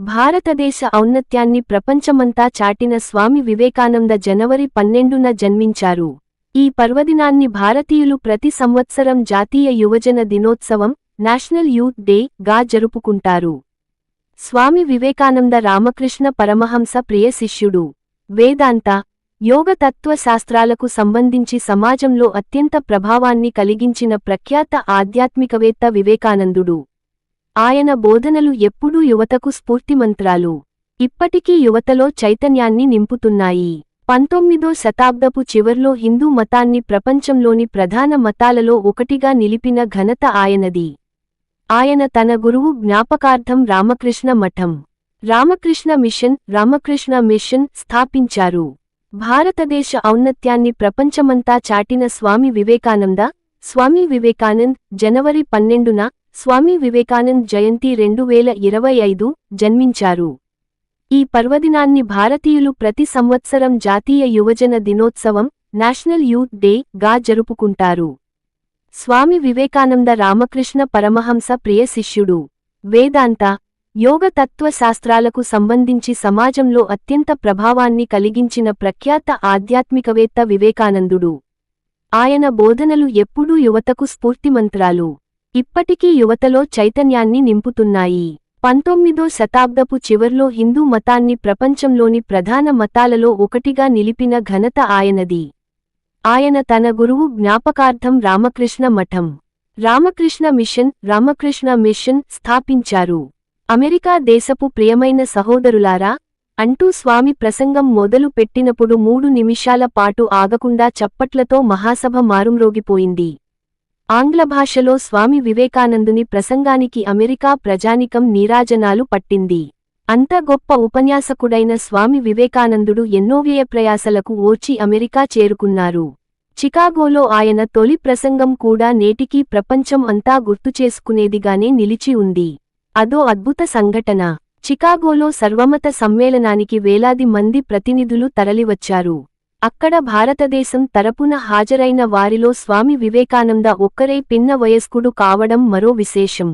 భారతదేశ ఔన్నత్యాన్ని ప్రపంచమంతా చాటిన స్వామి వివేకానంద జనవరి పన్నెండున జన్మించారు. ఈ పర్వదినాన్ని భారతీయులు ప్రతి సంవత్సరం జాతీయ యువజన దినోత్సవం నేషనల్ యూత్ డే గా జరుపుకుంటారు. స్వామి వివేకానంద రామకృష్ణ పరమహంస ప్రియ శిష్యుడు. వేదాంత యోగ తత్వశాస్త్రాలకు సంబంధించి సమాజంలో అత్యంత ప్రభావాన్ని కలిగించిన ప్రఖ్యాత ఆధ్యాత్మికవేత్త వివేకానందుడు. ఆయన బోధనలు ఎప్పుడూ యువతకు స్ఫూర్తిమంత్రాలు. ఇప్పటికీ యువతలో చైతన్యాన్ని నింపుతున్నాయి. పంతొమ్మిదో శతాబ్దపు చివర్లో హిందూ మతాన్ని ప్రపంచంలోని ప్రధాన మతాలలో ఒకటిగా నిలిపిన ఘనత ఆయనది. ఆయన తన గురువు జ్ఞాపకార్థం రామకృష్ణ మఠం రామకృష్ణ మిషన్ రామకృష్ణ మిషన్ స్థాపించారు. భారతదేశ ఔన్నత్యాన్ని ప్రపంచమంతా చాటిన స్వామి వివేకానంద స్వామి వివేకానంద్ జనవరి పన్నెండున స్వామి వివేకానంద్ జయంతి రెండు వేల ఇరవై ఐదు జన్మించారు. ఈ పర్వదినాన్ని భారతీయులు ప్రతి సంవత్సరం జాతీయ యువజన దినోత్సవం నేషనల్ యూత్ డే గా జరుపుకుంటారు. స్వామి వివేకానంద రామకృష్ణ పరమహంస ప్రియ శిష్యుడు. వేదాంత యోగ తత్వశాస్త్రాలకు సంబంధించి సమాజంలో అత్యంత ప్రభావాన్ని కలిగించిన ప్రఖ్యాత ఆధ్యాత్మికవేత్త వివేకానందుడు. ఆయన బోధనలు ఎప్పుడూ యువతకు స్ఫూర్తిమంత్రాలు. ఇప్పటికీ యువతలో చైతన్యాన్ని నింపుతున్నాయి. పంతొమ్మిదో శతాబ్దపు చివర్లో హిందూ మతాన్ని ప్రపంచంలోని ప్రధాన మతాలలో ఒకటిగా నిలిపిన ఘనత ఆయనది. ఆయన తన గురువు జ్ఞాపకార్థం రామకృష్ణ మఠం రామకృష్ణ మిషన్ రామకృష్ణ మిషన్ స్థాపించారు. అమెరికా దేశపు ప్రియమైన సహోదరులారా అంటూ స్వామి ప్రసంగం మొదలు పెట్టినప్పుడు మూడు నిమిషాల పాటు ఆగకుండా చప్పట్లతో మహాసభ మారుమ్రోగిపోయింది. ఆంగ్ల భాషలో స్వామి వివేకానందుని ప్రసంగానికి అమెరికా ప్రజానికం నీరాజనాలు పట్టింది. అంత గొప్ప ఉపన్యాసకుడైన స్వామి వివేకానందుడు ఎన్నో వ్యయప్రయాసలకు ఓర్చి అమెరికా చేరుకున్నారు. చికాగోలో ఆయన తొలి ప్రసంగం కూడా నేటికీ ప్రపంచం అంతా గుర్తుచేసుకునేదిగానే నిలిచి ఉంది. అదో అద్భుత సంఘటన. చికాగోలో సర్వమత సమ్మేళనానికి వేలాది మంది ప్రతినిధులు తరలివచ్చారు. అక్కడ భారతదేశం తరపున హాజరైన వారిలో స్వామి వివేకానంద ఒక్కరే పిన్న వయస్కుడు కావడం మరో విశేషం.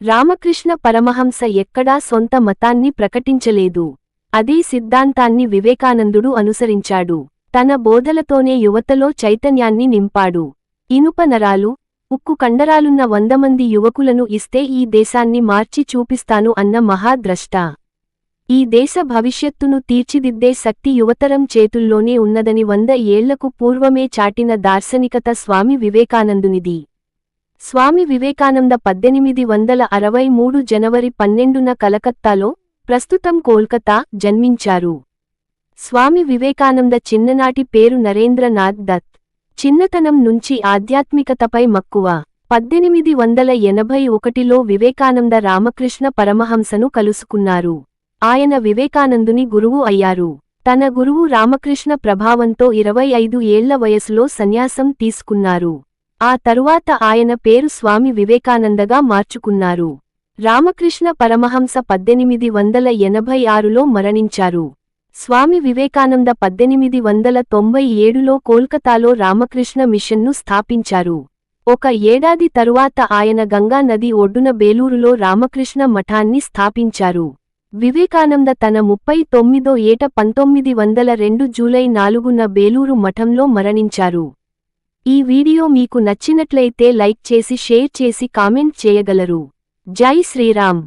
రామకృష్ణ పరమహంస ఎక్కడా సొంత మతాన్ని ప్రకటించలేదు. అదే సిద్ధాంతాన్ని వివేకానందుడు అనుసరించాడు. తన బోధలతోనే యువతలో చైతన్యాన్ని నింపాడు. ఇనుప నరాలు ఉక్కు కండరాలున్న వందమంది యువకులను ఇస్తే ఈ దేశాన్ని మార్చి చూపిస్తాను అన్న మహాద్రష్ట. ఈ దేశ భవిష్యత్తును తీర్చిదిద్దే శక్తి యువతరం చేతుల్లోనే ఉన్నదని వంద ఏళ్ళకు పూర్వమే చాటిన దార్శనికత స్వామి వివేకానందునిది. స్వామి వివేకానంద పద్దెనిమిది వందల అరవై మూడు జనవరి పన్నెండున కలకత్తాలో ప్రస్తుతం కోల్కతా జన్మించారు. స్వామి వివేకానంద చిన్ననాటి పేరు నరేంద్రనాథ్ దత్. చిన్నతనం నుంచి ఆధ్యాత్మికతపై మక్కువ. పద్దెనిమిది వందల ఎనభై ఒకటిలో వివేకానంద రామకృష్ణ పరమహంసను కలుసుకున్నారు. ఆయన వివేకానందుని గురువు అయ్యారు. తన గురువు రామకృష్ణ ప్రభావంతో ఇరవై ఐదు ఏళ్ళ వయసులో సన్యాసం తీసుకున్నారు. ఆ తరువాత ఆయన పేరు స్వామి వివేకానందగా మార్చుకున్నారు. రామకృష్ణ పరమహంస పద్దెనిమిది వందల ఎనభై ఆరులో మరణించారు. స్వామి వివేకానంద పద్దెనిమిది వందల తొంభై ఏడులో కోల్కతాలో రామకృష్ణ మిషన్ను స్థాపించారు. ఒక ఏడాది తరువాత ఆయన గంగా నది ఒడ్డున బేలూరులో రామకృష్ణ మఠాన్ని స్థాపించారు. వివేకానంద తన ముప్పై తొమ్మిదో ఏట పంతొమ్మిది వందల రెండు జూలై నాలుగున బేలూరు మఠంలో మరణించారు. ఈ వీడియో మీకు నచ్చినట్లయితే లైక్ చేసి షేర్ చేసి కామెంట్ చేయగలరు. జై శ్రీరామ్.